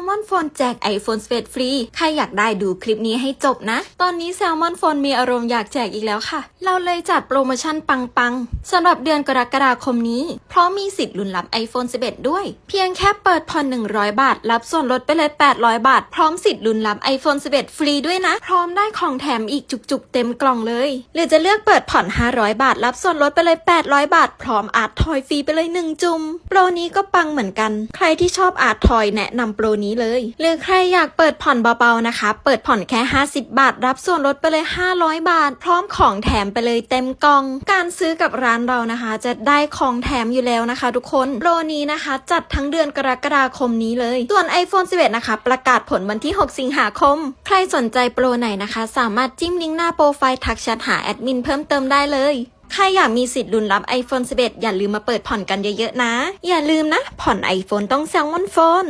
ลมอนโฟนแจก iPhone 11 ฟรี ใครอยากได้ดูคลิปนี้ให้จบนะ ตอนนี้แซลมอนโฟนมีอารมณ์อยากแจกอีกแล้วค่ะ เราเลยจัดโปรโมชั่นปังๆสำหรับเดือนกรกฎาคมนี้ เพราะมีสิทธิ์ลุ้นรับ iPhone 11 ด้วย เพียงแค่เปิดผ่อน 100 บาท รับส่วนลดไปเลย 800 บาท พร้อมสิทธิ์ลุ้นรับ iPhone 11 ฟรีด้วยนะ พร้อมได้ของแถมอีกจุกๆ เต็มกล่องเลย หรือจะเลือกเปิดผ่อน 500 บาท รับส่วนลดไปเลย 800 บาท พร้อมอาร์ตทอยฟรีไปเลย 1 จุ่ม โปรนี้ก็ปังเหมือนกัน ใครที่ชอบอาร์ตทอยแนะนำโปรนี้เลย หรือใครอยากเปิดผ่อนเบาๆนะคะ เปิดผ่อนแค่ 50 บาท รับส่วนลดไปเลย 500 บาท พร้อมของแถมไปเลยเต็มกล่อง การซื้อกับร้านเรานะคะ จะได้ของแถมอยู่แล้วนะคะ ทุกคนโปรนี้นะคะ จัดทั้งเดือนกรกฎาคมนี้เลย ส่วน iPhone 11 นะคะ ประกาศผลวันที่ 6 สิงหาคม ใครสนใจโปรไหนนะคะ สามารถจิ้มลิงก์หน้าโปรไฟล์ทักแชทหาแอดมินเพิ่มเติมได้เลยใครอยากมีสิทธิ์ลุ้นรับ iPhone 11 อย่าลืมมาเปิดผ่อนกันเยอะๆนะ อย่าลืมนะ ผ่อน iPhone ต้องแซลมอนโฟน